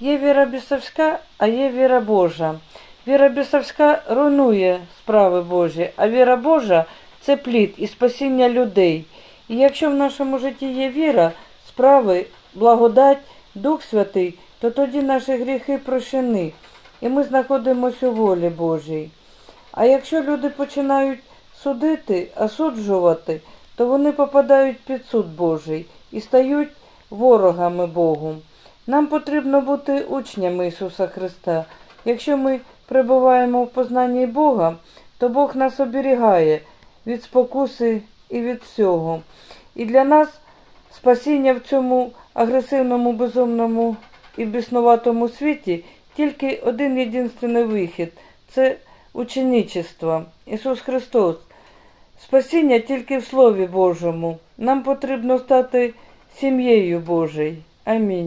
Є віра бісовська, а є віра Божа. Віра бісовська руйнує справи Божі, а віра Божа це плід і спасіння людей. І якщо в нашому житті є віра, справи, благодать, Дух Святий, то тоді наші гріхи прощені, і ми знаходимося у волі Божій. А якщо люди починають судити, осуджувати, то вони попадають під суд Божий і стають ворогами Богу. Нам потрібно бути учнями Ісуса Христа. Якщо ми перебуваємо в познанні Бога, то Бог нас оберігає від спокуси і від всього. І для нас спасіння в цьому агресивному, безумному і біснуватому світі тільки один єдинственний вихід це ученичество. Ісус Христос. Спасіння тільки в Слові Божому. Нам потрібно стати сім'єю Божою. Амінь.